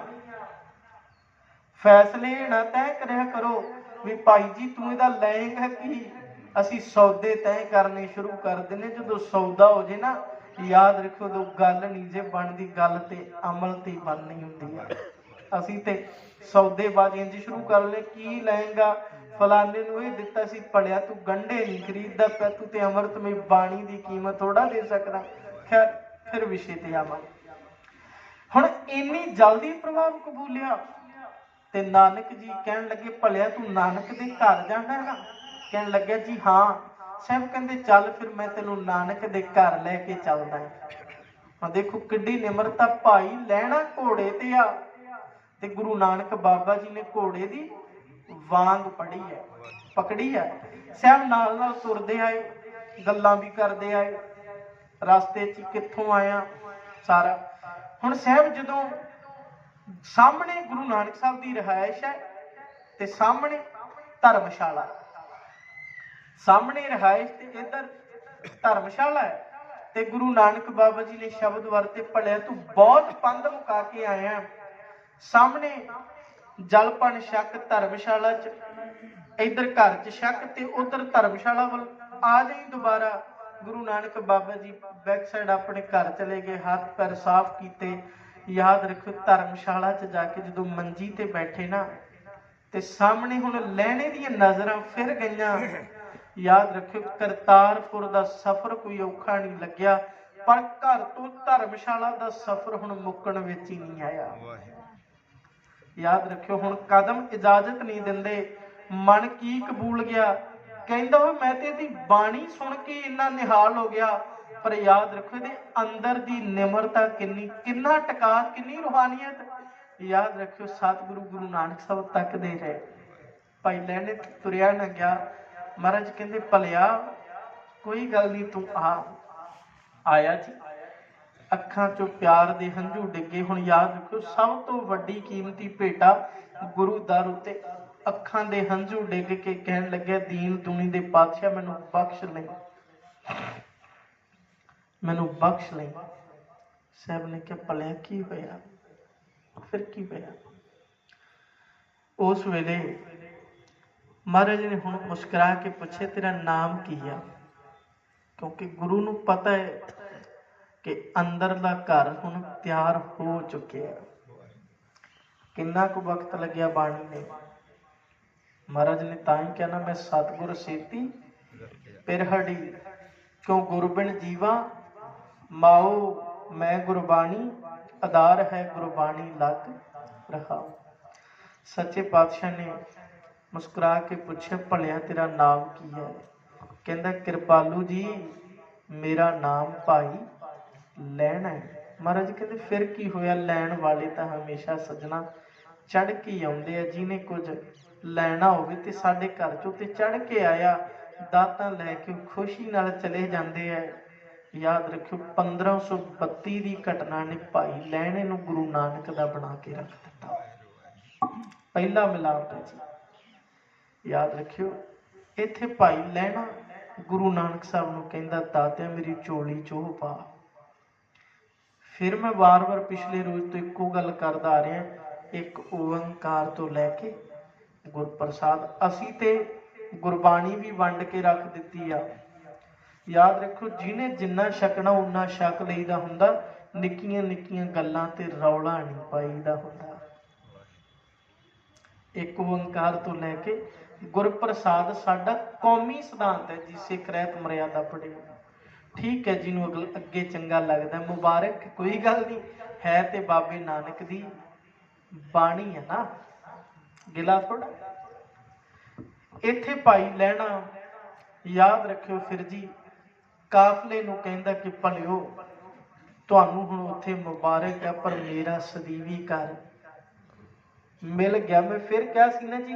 ਫੈਸਲੇ ਨਾ ਤੈਅ ਕਰਿਆ ਕਰੋ ਵੀ ਭਾਈ ਜੀ, ਤੂੰ ਇਹਦਾ ਲਏਗਾ ਕੀ? ਅਸੀਂ ਸੌਦੇ ਤੈਅ ਕਰਨੇ ਸ਼ੁਰੂ ਕਰ ਦਿੰਨੇ ਜਦੋਂ ਸੌਦਾ ਹੋ ਜੇ ਨਾ, ਯਾਦ ਰੱਖਿਓ ਦੋ ਗੱਲ ਨਹੀਂ ਜੇ ਬਣਦੀ, ਗੱਲ ਤੇ ਅਮਲ ਤੇ ਬਣਨੀ ਹੁੰਦੀ ਆ। ਅਸੀਂ ਤੇ ਸੌਦੇਬਾਜ਼ੀ ਇੰਜ ਸ਼ੁਰੂ ਕਰ ਲਏ ਕੀ ਲਏਗਾ ਫਲਾਣੇ ਨੂੰ ਇਹ ਦਿੱਤਾ ਸੀ ਪੜਿਆ ਤੂੰ ਗੰਢੇ ਨਹੀਂ ਖਰੀਦਦਾ ਪਿਆ, ਤੂੰ ਤੇ ਅੰਮ੍ਰਿਤਮਈ ਬਾਣੀ ਦੀ ਕੀਮਤ ਥੋੜਾ ਦੇ ਸਕਦਾ। ਖੈਰ, ਫਿਰ ਵਿਸ਼ੇ ਤੇ ਆਵਾਂਗੇ ਹੁਣ ਇੰਨੀ ਜਲਦੀ ਪ੍ਰਭਾਵ ਕਬੂਲਿਆ ਤੇ ਨਾਨਕ ਜੀ ਕਹਿਣ ਲੱਗੇ, ਭਲਿਆ ਤੂੰ ਨਾਨਕ ਦੇ ਘਰ ਜਾਣਾ ਹੈਗਾ ਕਹਿਣ ਲੱਗਿਆ, ਜੀ ਹਾਂ। ਸਾਹਿਬ ਕਹਿੰਦੇ, ਚੱਲ ਫਿਰ ਮੈਂ ਤੈਨੂੰ ਨਾਨਕ ਦੇ ਘਰ ਲੈ ਕੇ ਚੱਲਦਾ ਹਾਂ। ਦੇਖੋ ਕਿੱਡੀ ਨਿਮਰਤਾ, ਭਾਈ ਲੈਣਾ ਘੋੜੇ ਤੇ ਆ। ਤੇ ਗੁਰੂ ਨਾਨਕ ਬਾਬਾ ਜੀ ਨੇ ਘੋੜੇ ਦੀ ਵਾਂਗ ਪੜੀ ਹੈ, ਪਕੜੀ ਹੈ। ਸਾਹਿਬ ਨਾਲ ਨਾਲ ਤੁਰਦੇ ਆਏ, ਗੱਲਾਂ ਵੀ ਕਰਦੇ ਆਏ, ਰਸਤੇ 'ਚ ਕਿੱਥੋਂ ਆਇਆ ਸਾਰਾ। ਹੁਣ ਸਾਹਿਬ ਜਦੋਂ ਸਾਹਮਣੇ ਗੁਰੂ ਨਾਨਕ ਸਾਹਿਬ ਦੀ ਰਿਹਾਇਸ਼ ਹੈ ਤੇ ਸਾਹਮਣੇ ਧਰਮਸ਼ਾਲਾ। ਸਾਹਮਣੇ ਰਿਹਾਇਸ਼ ਤੇ ਇਧਰ ਧਰਮਸ਼ਾਲਾ ਹੈ ਤੇ ਗੁਰੂ ਨਾਨਕ ਬਾਬਾ ਜੀ ਨੇ ਸ਼ਬਦ ਵਰਤੇ, ਭਲਿਆ ਤੂੰ ਬਹੁਤ ਪੰਧ ਮੁਕਾ ਕੇ ਆਇਆ। ਸਾਹਮਣੇ ਜਲਪਣ ਸ਼ੱਕ ਧਰਮਸ਼ਾਲਾ ਚ। ਇੱਧਰ ਘਰ ਚ ਛੱਕ ਤੇ ਉਧਰ ਧਰਮਸ਼ਾਲਾ ਵੱਲ ਆ ਜਾਈ ਦੁਬਾਰਾ। ਗੁਰੂ ਨਾਨਕ ਬਾਬਾ ਜੀ ਬੈਕ ਸਾਈਡ ਆਪਣੇ ਘਰ ਚਲੇ ਗਏ, ਹੱਥ ਪੈਰ ਸਾਫ਼ ਕੀਤੇ। ਯਾਦ ਰੱਖੋ ਧਰਮਸ਼ਾਲਾ ਚ ਜਾ ਕੇ ਜਦੋਂ ਮੰਜੀ ਤੇ ਬੈਠੇ ਨਾ, ਤੇ ਸਾਹਮਣੇ ਹੁਣ ਲੈਣੇ ਦੀਆਂ ਨਜ਼ਰਾਂ ਫਿਰ ਗਈਆਂ। ਯਾਦ ਰੱਖਿਓ ਕਰਤਾਰਪੁਰ ਦਾ ਸਫ਼ਰ ਕੋਈ ਔਖਾ ਨਹੀਂ ਲੱਗਿਆ, ਪਰ ਘਰ ਤੋਂ ਧਰਮਸ਼ਾਲਾ ਦਾ ਸਫ਼ਰ ਹੁਣ ਮੁੱਕਣ ਵਿੱਚ ਹੀ ਨਹੀਂ ਆਇਆ। ਯਾਦ ਰੱਖਿਓ, ਹੁਣ ਕਦਮ ਇਜਾਜ਼ਤ ਨਹੀਂ ਦਿੰਦੇ। ਮਨ ਕੀ ਕਬੂਲ ਗਿਆ? ਕਹਿੰਦਾ ਹੋਇਆ ਮੈਂ ਤੇ ਇਹਦੀ ਬਾਣੀ ਸੁਣ ਕੇ ਇੰਨਾ ਨਿਹਾਲ ਹੋ ਗਿਆ। ਪਰ ਯਾਦ ਰੱਖੋ, ਇਹਦੇ ਅੰਦਰ ਦੀ ਨਿਮਰਤਾ ਕਿੰਨੀ, ਕਿੰਨਾ ਟਿਕਾ, ਕਿੰਨੀ ਰੂਹਾਨੀਅਤ। ਯਾਦ ਰੱਖਿਓ, ਸਤਿਗੁਰੂ ਗੁਰੂ ਨਾਨਕ ਸਾਹਿਬ ਤੱਕ ਦੇ ਰਹੇ। ਭਾਈ ਲੈਣੇ ਤੁਰਿਆ ਨਾ ਗਿਆ। ਮਹਾਰਾਜ ਕਹਿੰਦੇ, ਭਲਿਆ, ਕੋਈ ਗੱਲ ਨਹੀਂ, ਤੂੰ ਆ। ਆਇਆ ਜੀ? ਅੱਖਾਂ ਚੋਂ ਪਿਆਰ ਦੇ ਹੰਝੂ ਡਿੱਗੇ। ਹੁਣ ਯਾਦ ਰੱਖੋ ਸਭ ਤੋਂ ਵੱਡੀ ਕੀਮਤੀ ਭੇਟਾ ਗੁਰੂ ਦਰ ਉੱਤੇ ਅੱਖਾਂ ਦੇ ਹੰਝੂ ਡਿੱਗ ਕੇ ਕਹਿਣ ਲੱਗਿਆ, ਦੀਨ ਦੁਨੀ ਦੇ ਪਾਤਸ਼ਾਹ ਮੈਨੂੰ ਬਖਸ਼ ਲੈ। ਮੈਨੂੰ ਬਖਸ਼ ਲੈ। ਸਾਹਿਬ ਨੇ ਕਿਹਾ, ਭਲਿਆ, ਕੀ ਹੋਇਆ? ਫਿਰ ਕੀ ਹੋਇਆ? ਉਸ ਵੇਲੇ ਮਹਾਰਾਜ ਨੇ ਹੁਣ ਮੁਸਕਰਾ ਕੇ ਪੁੱਛਿਆ, ਤੇਰਾ ਨਾਮ ਕੀ ਆ? ਕਿਉਂਕਿ ਗੁਰੂ ਨੂੰ ਪਤਾ ਹੈ ਕਿ ਅੰਦਰਲਾ ਘਰ ਹੁਣ ਤਿਆਰ ਹੋ ਚੁੱਕਿਆ ਕਿੰਨਾ ਕੁ ਵਕਤ ਲੱਗਿਆ ਬਾਣੀ ਨੇ? ਮਹਾਰਾਜ ਨੇ ਤਾਂ ਹੀ ਕਹਿਣਾ ਮੈਂ ਸਤਿਗੁਰ ਸੇਤੀ ਪਿਰਹੜੀ, ਕਿਉਂ ਗੁਰਬਿਨ ਜੀਵਾ? ਮਾਓ, ਮੈਂ ਗੁਰਬਾਣੀ ਆਧਾਰ ਹੈ ਗੁਰਬਾਣੀ ਲੱਗ ਰਹਾ। ਸੱਚੇ ਪਾਤਸ਼ਾਹ ਨੇ ਮੁਸਕਰਾ ਕੇ ਪੁੱਛਿਆ, ਭਲਿਆ ਤੇਰਾ ਨਾਮ ਕੀ ਹੈ? ਕਹਿੰਦਾ, ਕਿਰਪਾਲੂ ਜੀ, ਮੇਰਾ ਨਾਮ ਭਾਈ ਲੈਣਾ ਮਹਾਰਾਜ ਕਹਿੰਦੇ, ਫਿਰ ਕੀ ਹੋਇਆ? ਲੈਣ ਵਾਲੇ ਤਾਂ ਹਮੇਸ਼ਾ ਸੱਜਣਾ ਚੜ ਕੇ ਆਉਂਦੇ ਆ। ਜਿਹਨੇ ਕੁਝ ਲੈਣਾ ਹੋਵੇ ਤੇ ਸਾਡੇ ਘਰ ਚੋਂ ਤੇ ਚੜ ਕੇ ਆਇਆ, ਦਾਤਾਂ ਲੈ ਕੇ ਖੁਸ਼ੀ ਨਾਲ ਚਲੇ ਜਾਂਦੇ ਆ। ਯਾਦ ਰੱਖਿਓ 1532 ਦੀ ਘਟਨਾ ਨੇ ਭਾਈ ਲੈਣੇ ਨੂੰ ਗੁਰੂ ਨਾਨਕ ਦਾ ਬਣਾ ਕੇ ਰੱਖ ਦਿੱਤਾ। ਪਹਿਲਾ ਮਿਲਾਪ ਹੈ ਜੀ। ਯਾਦ ਰੱਖਿਓ, ਇੱਥੇ ਭਾਈ ਲੈਣਾ ਗੁਰੂ ਨਾਨਕ ਸਾਹਿਬ ਨੂੰ ਕਹਿੰਦਾ, ਦਾਤਿਆ, ਮੇਰੀ ਚੋਲੀ ਚੋਹ ਪਾ। ਫਿਰ ਮੈਂ ਵਾਰ-ਵਾਰ ਪਿਛਲੇ ਰੋਜ਼ ਤੋਂ ਇੱਕੋ ਗੱਲ ਕਰਦਾ ਆ ਰਿਹਾ, ਇੱਕ ਓੰਕਾਰ ਤੋਂ ਲੈ ਕੇ ਗੁਰਪ੍ਰਸਾਦ। ਅਸੀਂ ਤੇ ਗੁਰਬਾਣੀ ਵੀ ਵੰਡ ਕੇ ਰੱਖ ਦਿੱਤੀ ਆ। ਯਾਦ ਰੱਖੋ ਜਿਹਨੇ ਜਿੰਨਾ ਛਕਣਾ ਉਨਾ ਛਕ ਲਈਦਾ ਹੁੰਦਾ। ਨਿੱਕੀਆਂ ਨਿੱਕੀਆਂ ਗੱਲਾਂ ਤੇ ਰੌਲਾ ਨਹੀਂ ਪਾਈਦਾ ਹੁੰਦਾ। ਇੱਕ ਓੰਕਾਰ ਤੋਂ ਲੈ ਕੇ ਗੁਰਪ੍ਰਸਾਦ ਸਾਡਾ ਕੌਮੀ ਸਿਧਾਂਤ ਹੈ ਜੀ ਸਿੱਖ ਰਹਿਤ ਮਰਿਆਦਾ ਪੜਿਓ ਠੀਕ ਹੈ ਜਿਹਨੂੰ ਅਗਲ, ਅੱਗੇ ਚੰਗਾ ਲੱਗਦਾ ਮੁਬਾਰਕ, ਕੋਈ ਗੱਲ ਨਹੀਂ। ਹੈ ਤੇ ਬਾਬੇ ਨਾਨਕ ਦੀ ਬਾਣੀ ਹੈ ਨਾ। ਗਿਲਾ ਥੋੜਾ ਇੱਥੇ ਭਾਈ ਲੈਣਾ ਯਾਦ ਰੱਖਿਓ ਫਿਰ ਜੀ। ਕਾਫਲੇ ਨੂੰ ਕਹਿੰਦਾ ਕਿ ਭਲਿਓ, ਤੁਹਾਨੂੰ ਹੁਣ ਉੱਥੇ ਮੁਬਾਰਕ ਹੈ, ਪਰ ਮੇਰਾ ਸਦੀਵੀ ਘਰ ਮਿਲ ਗਿਆ। ਮੈਂ ਫਿਰ ਕਿਹਾ ਸੀ ਨਾ ਜੀ,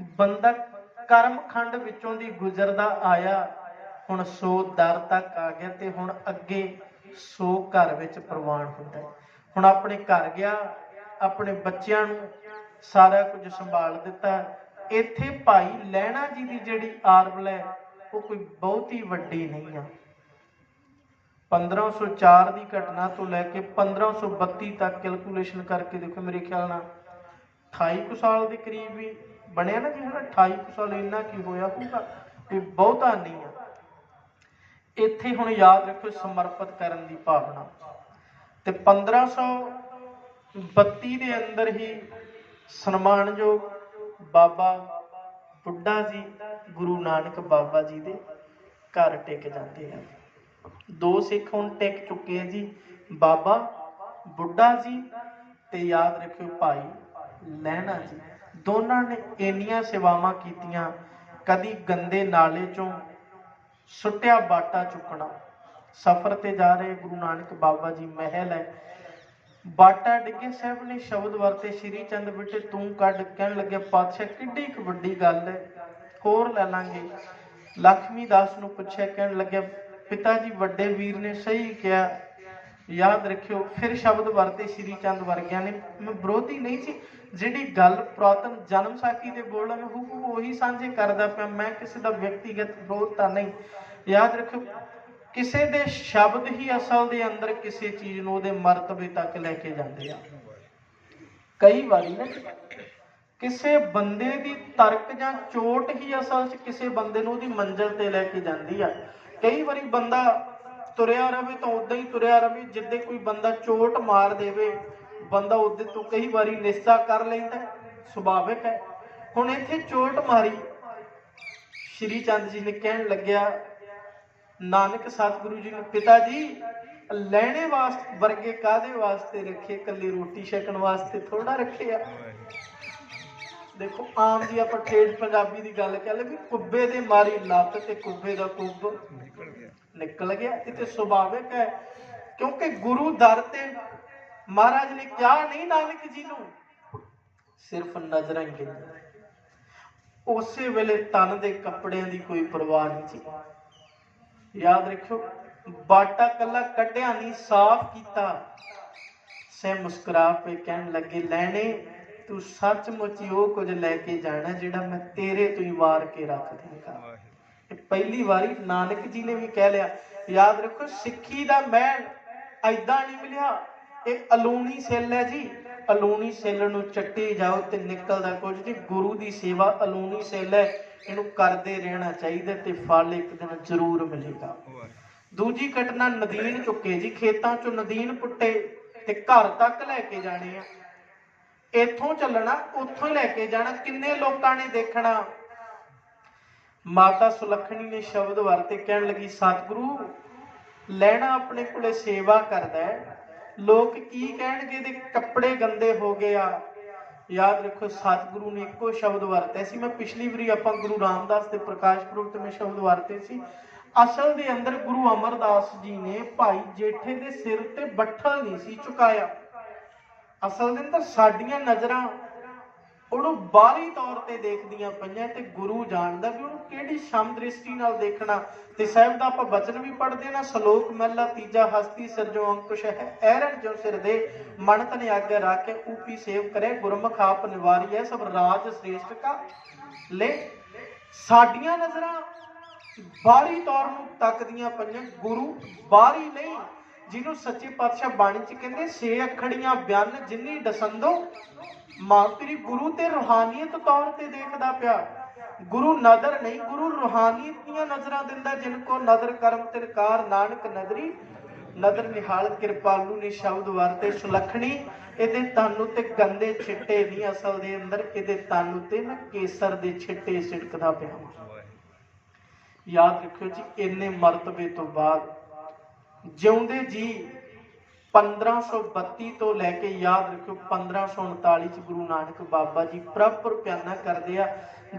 ਬੰਦਾ ਕਰਮਖੰਡ ਵਿੱਚੋਂ ਦੀ ਗੁਜ਼ਰਦਾ ਆਇਆ। ਹੁਣ ਸੋ ਦਰ ਤੱਕ ਆ ਗਿਆ ਤੇ ਹੁਣ ਅੱਗੇ ਸੋ ਘਰ ਵਿੱਚ ਪ੍ਰਵਾਨ ਹੁੰਦਾ ਹੈ। ਹੁਣ ਆਪਣੇ ਘਰ ਗਿਆ, ਆਪਣੇ ਬੱਚਿਆਂ ਨੂੰ ਸਾਰਾ ਕੁਝ ਸੰਭਾਲ ਦਿੱਤਾ। ਇੱਥੇ ਭਾਈ ਲੈਣਾ ਜੀ ਦੀ ਜਿਹੜੀ ਆਰਵਲ ਹੈ, ਉਹ ਕੋਈ ਬਹੁਤੀ ਵੱਡੀ ਨਹੀਂ ਆ। 1504 ਦੀ ਘਟਨਾ ਤੋਂ ਲੈ ਕੇ 1532 ਤੱਕ ਕੈਲਕੂਲੇਸ਼ਨ ਕਰਕੇ ਦੇਖੋ ਮੇਰੇ ਖਿਆਲ ਨਾਲ 28 ਕੁ ਸਾਲ ਦੇ ਕਰੀਬ ਵੀ ਬਣਿਆ ਨਾ ਜੀ ਹੁਣ 28 ਕੁ ਸਾਲ ਇੰਨਾ ਕੀ ਹੋਇਆ ਹੋਊਗਾ ਕੋਈ ਬਹੁਤਾ ਨਹੀਂ ਆ। ਇੱਥੇ ਹੁਣ ਯਾਦ ਰੱਖੋ ਸਮਰਪਿਤ ਕਰਨ ਦੀ ਭਾਵਨਾ। ਤੇ 1532 ਦੇ ਅੰਦਰ ਹੀ ਸਨਮਾਨਯੋਗ ਬਾਬਾ ਬੁੱਢਾ ਜੀ, ਗੁਰੂ ਨਾਨਕ ਬਾਬਾ ਜੀ ਦੇ ਘਰ ਟਿਕ ਜਾਂਦੇ ਹਨ ਦੋ ਸਿੱਖ ਹੁਣ ਟਿਕ ਚੁੱਕੇ ਆ ਜੀ, ਬਾਬਾ ਬੁੱਢਾ ਜੀ ਤੇ ਯਾਦ ਰੱਖਿਓ ਭਾਈ ਲਹਿਣਾ ਜੀ। ਦੋਨਾਂ ਨੇ ਇੰਨੀਆਂ ਸੇਵਾਵਾਂ ਕੀਤੀਆਂ, ਕਦੀ ਗੰਦੇ ਨਾਲੇ ਚੋਂ ਸੁੱਟਿਆ ਬਾਟਾ ਚੁੱਕਣਾ। ਸਫ਼ਰ ਤੇ ਜਾ ਰਹੇ ਗੁਰੂ ਨਾਨਕ ਬਾਬਾ ਜੀ ਮਹਿਲ ਹੈ। ਬਾਟਾ ਡਿੱਗੇ ਸਾਹਿਬ ਨੇ ਸ਼ਬਦ ਵਰਤੇ, ਸ਼੍ਰੀ ਚੰਦ ਬਿਟੇ ਤੂੰ ਕੱਢ, ਕਹਿਣ ਲੱਗਿਆ ਪਾਤਸ਼ਾਹ, ਕਿੱਡੀ ਕੁ ਵੱਡੀ ਗੱਲ ਹੈ। ਹੋਰ ਲੈ ਲਾਂਗੇ। ਲక్ష్ਮੀ ਦਾਸ ਨੂੰ ਪੁੱਛਿਆ, ਕਹਿਣ ਲੱਗਿਆ, ਪਿਤਾ ਜੀ, ਵੱਡੇ ਵੀਰ ਨੇ ਸਹੀ ਕਿਹਾ। ਯਾਦ ਰੱਖਿਓ, ਫਿਰ ਸ਼ਬਦ ਵਰਤੇ ਸ਼੍ਰੀ ਚੰਦ ਵਰਗਿਆਂ ਨੇ। ਮੈਂ ਵਿਰੋਧੀ ਨਹੀਂ ਸੀ। ਜਿਹੜੀ ਗੱਲ ਪੁਰਾਤਨ ਜਨਮ ਸਾਖੀ ਦੇ ਬੋਲਾਂ ਮੈਂ ਹੂਬਹੂ ਉਹੀ ਸਾਂਝੇ ਕਰਦਾ ਪਿਆ। ਮੈਂ ਕਿਸੇ ਦਾ ਵਿਅਕਤੀਗਤ ਵਿਰੋਧ ਤਾਂ ਨਹੀਂ। ਯਾਦ ਰੱਖਿਓ, ਕਿਸੇ ਦੇ ਸ਼ਬਦ ਹੀ ਅਸਲ ਦੇ ਅੰਦਰ ਕਿਸੇ ਚੀਜ਼ ਨੂੰ ਉਹਦੇ ਮਰਤਬੇ ਤੱਕ ਲੈ ਕੇ ਜਾਂਦੇ ਆ। ਕਈ ਵਾਰੀ ਨਾ, ਕਿਸੇ ਬੰਦੇ ਦੀ ਤਰਕ ਜਾਂ ਚੋਟ ਹੀ ਅਸਲ 'ਚ ਕਿਸੇ ਬੰਦੇ ਨੂੰ ਉਹਦੀ ਮੰਜ਼ਿਲ ਤੇ ਲੈ ਕੇ ਜਾਂਦੀ ਆ। ਕਈ ਵਾਰੀ ਬੰਦਾ ਤੁਰਿਆ ਰਵੇ ਤਾਂ ਉਦਾਂ ਹੀ ਤੁਰਿਆ ਰਵੇ, ਜਿੱਦੇ ਕੋਈ ਬੰਦਾ ਚੋਟ ਮਾਰ ਦੇਵੇ, ਬੰਦਾ ਉਹਦੇ ਤੋਂ ਕਈ ਵਾਰੀ ਨਿਸ਼ਚਾ ਕਰ ਲੈਂਦਾ ਸੁਭਾਵਿਕ ਹੈ। ਹੁਣ ਇੱਥੇ ਚੋਟ ਮਾਰੀ, ਸ਼੍ਰੀ ਚੰਦ ਜੀ ਨੇ ਕਹਿਣ ਲੱਗਿਆ, ਨਾਨਕ ਸਤਿਗੁਰੂ ਜੀ ਨੇ, ਪਿਤਾ ਜੀ, ਲੈਣੇ ਵਾਸਤੇ ਵਰਗੇ ਕਾਦੇ ਵਾਸਤੇ ਰੱਖੇ? ਕੱਲੀ ਰੋਟੀ ਛਕਣ ਵਾਸਤੇ ਥੋੜਾ ਰੱਖਿਆ ਦੇਖੋ, ਆਮ ਜੀ ਆਪਾਂ ਠੇਠ ਪੰਜਾਬੀ ਦੀ ਗੱਲ ਕਰ ਲੈ ਵੀ ਕੁੱਬੇ ਦੇ ਮਾਰੀ ਲੱਤ ਤੇ ਕੁੱਬੇ ਦਾ ਕੁੱਬ। ਨਿਕਲ ਗਿਆ ਨਿਕਲ ਗਿਆ ਇਹ ਤੇ ਸੁਭਾਵਿਕ ਹੈ। ਕਿਉਂਕਿ ਗੁਰੂ ਦਰ ਤੇ ਮਹਾਰਾਜ ਨੇ ਕਿਹਾ ਨਹੀਂ, ਨਾਨਕ ਜੀ ਨੂੰ, ਸਿਰਫ ਨਜ਼ਰਾਂ ਹੀ ਉਸੇ ਵੇਲੇ ਤਨ ਦੇ ਕੱਪੜਿਆਂ ਦੀ ਕੋਈ ਪਰਵਾਹ ਨਹੀਂ ਸੀ। ਯਾਦ ਰੱਖਿਓ, ਬਾਟਾ ਕੱਲਾ ਕੱਢਿਆ ਨਹੀਂ, ਸਾਫ਼ ਕੀਤਾ। ਸੇ ਮੁਸਕਰਾ ਕੇ ਕਹਿਣ ਲੱਗੇ, ਲੈਣੇ, ਤੂੰ ਸੱਚਮੁੱਚ ਹੀ ਉਹ ਕੁਝ ਲੈ ਕੇ ਜਾਣਾ ਜਿਹੜਾ ਮੈਂ ਤੇਰੇ ਤੋਂ ਹੀ ਵਾਰ ਕੇ ਰੱਖ ਦੇਵਾਂਗਾ ਪਹਿਲੀ ਵਾਰੀ ਨਾਨਕ ਜੀ ਨੇ ਵੀ ਕਹਿ ਲਿਆ, ਯਾਦ ਰੱਖੋ, ਸਿੱਖੀ ਦਾ ਮਹਿਲ ਐਦਾਂ ਨਹੀਂ ਮਿਲਿਆ। ਇਹ ਅਲੂਣੀ ਸੈੱਲ ਹੈ ਜੀ। ਅਲੂਣੀ ਸੈੱਲ ਨੂੰ ਚੱਟੀ ਜਾਓ ਤੇ ਨਿਕਲਦਾ ਕੁਝ ਨਹੀਂ। ਗੁਰੂ ਦੀ ਸੇਵਾ ਅਲੂਣੀ ਸੈੱਲ ਹੈ। ਇਹਨੂੰ ਕਰਦੇ ਰਹਿਣਾ ਚਾਹੀਦਾ ਤੇ ਫਲ ਇੱਕ ਦਿਨ ਜ਼ਰੂਰ ਮਿਲੇਗਾ। ਦੂਜੀ ਘਟਨਾ ਨਦੀਨ ਚੁੱਕੇ ਜੀ। ਖੇਤਾਂ ਚੋਂ ਨਦੀਨ ਪੁੱਟੇ ਤੇ ਘਰ ਤੱਕ ਲੈ ਕੇ ਜਾਣੇ ਆ। ਇੱਥੋਂ ਚੱਲਣਾ, ਉੱਥੋਂ ਹੀ ਲੈ ਕੇ ਜਾਣਾ। ਕਿੰਨੇ ਲੋਕਾਂ ਨੇ ਦੇਖਣਾ। ਮਾਤਾ ਸੁਲੱਖਣੀ ਨੇ ਸ਼ਬਦ ਵਰਤੇ ਕਹਿਣ ਲੱਗੀ, ਸਤਿਗੁਰੂ, ਲੈਣਾ ਆਪਣੇ ਕੋਲੇ ਸੇਵਾ ਕਰਦਾ ਹੈ। ਲੋਕ ਕੀ ਕਹਿਣਗੇ ਦੇ ਕੱਪੜੇ ਗੰਦੇ ਹੋ ਗਏ ਆ? ਯਾਦ ਰੱਖੋ, ਸਤਿਗੁਰੂ ਨੇ ਇੱਕੋ ਸ਼ਬਦ ਵਰਤੇ ਸੀ। ਮੈਂ ਪਿਛਲੀ ਵਾਰੀ ਆਪਾਂ ਗੁਰੂ ਰਾਮਦਾਸ ਦੇ ਪ੍ਰਕਾਸ਼ ਪੁਰਬ ਤੇ ਮੈਂ ਸ਼ਬਦ ਵਰਤੇ ਸੀ। ਅਸਲ ਦੇ ਅੰਦਰ ਗੁਰੂ ਅਮਰਦਾਸ ਜੀ ਨੇ ਭਾਈ ਜੇਠੇ ਦੇ ਸਿਰ ਤੇ ਬੱਠਲ ਨਹੀਂ ਸੀ ਚੁਕਾਇਆ। ਅਸਲ ਦੇ ਅੰਦਰ ਸਾਡੀਆਂ ਨਜ਼ਰਾਂ ਉਹਨੂੰ ਬਾਹਰੀ ਤੌਰ ਤੇ ਦੇਖਦੀਆਂ ਪਈਆਂ ਤੇ ਗੁਰੂ ਜਾਣਦਾ ਵੀ ਉਹਨੂੰ ਕਿਹੜੀ ਸ਼ਮ ਦ੍ਰਿਸ਼ਟੀ ਨਾਲ ਦੇਖਣਾ। ਤੇ ਸਾਹਿਬ ਦਾ ਆਪਾਂ ਬਚਨ ਵੀ ਪੜ੍ਹਦੇ ਨਾ, ਸ਼ਲੋਕ ਮਹਿਲਾ ਤੀਜਾ ਹਸਤੀ ਸਿਰਜੋ ਅੰਕੁਸ਼ ਹੈ, ਐਰਨ ਜੋ ਸਿਰ ਦੇ ਮਨ ਤਨ ਆਗੇ ਰੱਖ ਕੇ ਊਪੀ ਸੇਵ ਕਰੇ, ਗੁਰਮੁਖ ਆਪ ਨਿਵਾਰੀ ਹੈ, ਸਭ ਰਾਜ ਸ੍ਰੇਸ਼ਟ ਕਾ ਲੈ। ਸਾਡੀਆਂ ਨਜ਼ਰਾਂ ਬਾਹਰੀ ਤੌਰ ਨੂੰ ਤੱਕਦੀਆਂ ਪਈਆਂ, ਗੁਰੂ ਬਾਹਰੀ ਨਹੀਂ, ਜਿਹਨੂੰ ਸੱਚੇ ਪਾਤਸ਼ਾਹ ਬਾਣੀ ਚ ਕਹਿੰਦੇ ਛੇ ਅੱਖੜੀਆਂ ਬਿਆਨ, ਜਿੰਨੀ ਦਸੰਦੋ ਮਾਂ ਗੁਰੂ ਤੇ ਰੂਹਾਨੀਅਤ ਤੌਰ ਤੇ ਦੇਖਦਾ ਪਿਆ। ਗੁਰੂ ਨਦਰ ਨਹੀਂ, ਗੁਰੂ ਰੂਹਾਨੀਅਤ ਦੀਆਂ ਨਜ਼ਰਾਂ ਦਿੰਦਾ, ਜਿਨ ਕੋ ਨਦਰ ਕਰਮ ਤਿਰਕਾਰ ਨਾਨਕ ਨਦਰੀ। ਨਦਰ ਨਿਹਾਲ ਕਿਰਪਾਲੂ ਨੇ ਸ਼ਬਦ ਵਰਤੇ ਸੁਲੱਖਣੀ। ਇਹਦੇ ਤਨ ਉੱਤੇ ਗੰਦੇ ਛਿੱਟੇ ਨਹੀਂ ਅਸਲ ਦੇ ਅੰਦਰ, ਇਹਦੇ ਤਨ ਉੱਤੇ ਨਾ ਕੇਸਰ ਦੇ ਛਿੱਟੇ ਛਿੜਕਦਾ ਪਿਆ। ਯਾਦ ਰੱਖਿਓ ਜੀ, ਇੰਨੇ ਮਰਤਬੇ ਤੋਂ ਬਾਅਦ ਜਿਉਂਦੇ ਜੀ 1532 ਤੋਂ ਲੈ ਕੇ ਯਾਦ ਰੱਖਿਓ 1539 ਚ ਗੁਰੂ ਨਾਨਕ ਬਾਬਾ ਜੀ ਪ੍ਰਭਪੁਰ ਪਿਆਨਾ ਕਰਦੇ ਆ,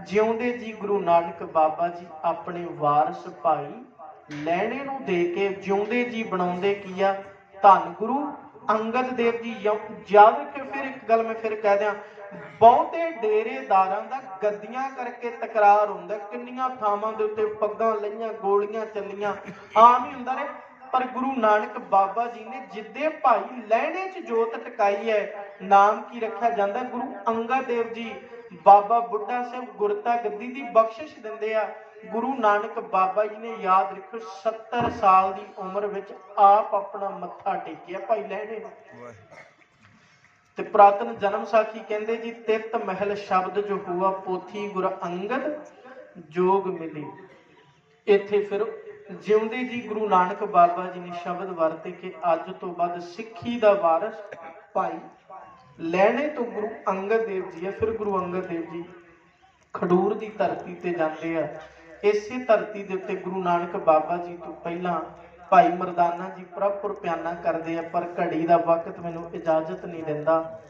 ਜਿਉਂਦੇ ਜੀ ਗੁਰੂ ਨਾਨਕ ਬਾਬਾ ਜੀ ਆਪਣੇ ਵਾਰਸ ਭਾਈ ਲੈਣੇ ਨੂੰ ਦੇ ਕੇ, ਜਿਉਂਦੇ ਜੀ ਬਣਾਉਂਦੇ ਕੀ ਆ? ਧੰਨ ਗੁਰੂ ਅੰਗਦ ਦੇਵ ਜੀ ਯਾਦ ਰੱਖਿਓ ਫਿਰ ਇੱਕ ਗੱਲ ਮੈਂ ਫਿਰ ਕਹਿ ਦਿਆਂ, ਬਹੁਤੇ ਡੇਰੇਦਾਰਾਂ ਦਾ ਗੱਦੀਆਂ ਕਰਕੇ ਤਕਰਾਰ ਹੁੰਦਾ, ਕਿੰਨੀਆਂ ਥਾਵਾਂ ਦੇ ਉੱਤੇ ਪੱਗਾਂ ਲਈਆਂ, ਗੋਲੀਆਂ ਚੱਲੀਆਂ, ਆਮ ਹੀ ਹੁੰਦਾ ਰਹੇ ਪਰ ਗੁਰੂ ਨਾਨਕ ਬਾਬਾ ਜੀ ਨੇ ਜਿੱਦੇ ਭਾਈ ਲੈਣੇ 'ਚ ਜੋਤ ਟਿਕਾਈ ਹੈ, ਨਾਮ ਕੀ ਰੱਖਿਆ ਜਾਂਦਾ? ਗੁਰੂ ਅੰਗਦ ਦੇਵ ਜੀ, ਬਾਬਾ ਬੁੱਢਾ ਸਾਹਿਬ ਗੁਰਤਾ ਗੱਦੀ ਦੀ ਬਖਸ਼ਿਸ਼ ਦਿੰਦੇ ਆ। ਗੁਰੂ ਨਾਨਕ ਬਾਬਾ ਜੀ ਨੇ ਯਾਦ ਰੱਖੋ 70 ਸਾਲ ਦੀ ਉਮਰ ਵਿੱਚ ਆਪ ਆਪਣਾ ਮੱਥਾ ਟੇਕਿਆ ਭਾਈ ਲੈਣੇ ਨੂੰ। ਤੇ ਪ੍ਰਾਤਨ ਜਨਮ ਸਾਖੀ ਕਹਿੰਦੇ ਜੀ, ਤਿਤ ਮਹਿਲ ਸ਼ਬਦ ਜੋ ਹੁਆ, ਪੋਥੀ ਗੁਰ ਅੰਗਦ ਜੋਗ ਮਿਲੇ। ਇੱਥੇ ਫਿਰ ਜਿਉਂਦੇ ਜੀ ਗੁਰੂ ਨਾਨਕ ਬਾਬਾ ਜੀ ਨੇ ਸ਼ਬਦ ਵਰਤੇ ਕਿ ਅੱਜ ਤੋਂ ਬਾਅਦ ਸਿੱਖੀ ਦਾ ਵਾਰਸ ਭਾਈ ਲੈਣੇ ਤੋਂ ਗੁਰੂ ਅੰਗਦ ਦੇਵ ਜੀ ਹੈ, ਫਿਰ ਗੁਰੂ ਅੰਗਦ ਦੇਵ ਜੀ ਖਡੂਰ ਦੀ ਧਰਤੀ ਤੇ ਜਾਂਦੇ ਆ। ਇਸੇ ਧਰਤੀ ਦੇ ਉੱਤੇ ਗੁਰੂ ਨਾਨਕ ਬਾਬਾ ਜੀ ਤੋਂ ਪਹਿਲਾਂ ਭਾਈ ਮਰਦਾਨਾ ਜੀ ਪ੍ਰਭਪੁਰ ਪਿਆਨਾ ਕਰਦੇ ਆ, ਪਰ ਘੜੀ ਦਾ ਵਕਤ ਮੈਨੂੰ ਇਜਾਜ਼ਤ ਨਹੀਂ ਦਿੰਦਾ।